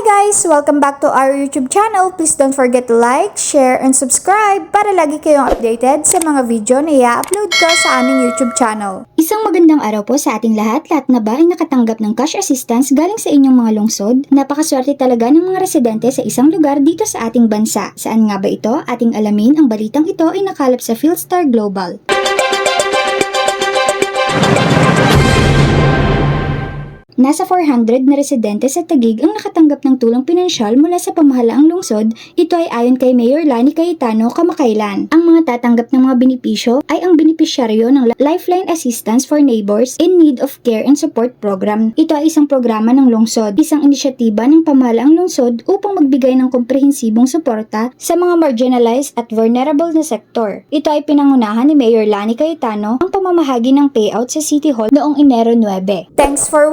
guys! Welcome back to our YouTube channel. Please don't forget to like, share, and subscribe para lagi kayong updated sa mga video na i-upload ko sa aming YouTube channel. Isang magandang araw po sa ating lahat. Lahat na ba ay nakatanggap ng cash assistance galing sa inyong mga lungsod? Napakaswerte talaga ng mga residente sa isang lugar dito sa ating bansa. Saan nga ba ito? Ating alamin ang balitang ito ay nakalap sa Philstar Global. Nasa 400 na residente sa Tagig ang nakatanggap ng tulong pinansyal mula sa pamahalaang lungsod. Ito ay ayon kay Mayor Lani Cayetano kamakailan. Ang mga tatanggap ng mga benepisyo ay ang benepisyaryo ng Lifeline Assistance for Neighbors in Need of Care and Support Program. Ito ay isang programa ng lungsod, isang inisyatiba ng pamahalaang lungsod upang magbigay ng komprehensibong suporta sa mga marginalized at vulnerable na sektor. Ito ay pinangunahan ni Mayor Lani Cayetano ang pamamahagi ng payout sa City Hall noong Enero 9. Thanks for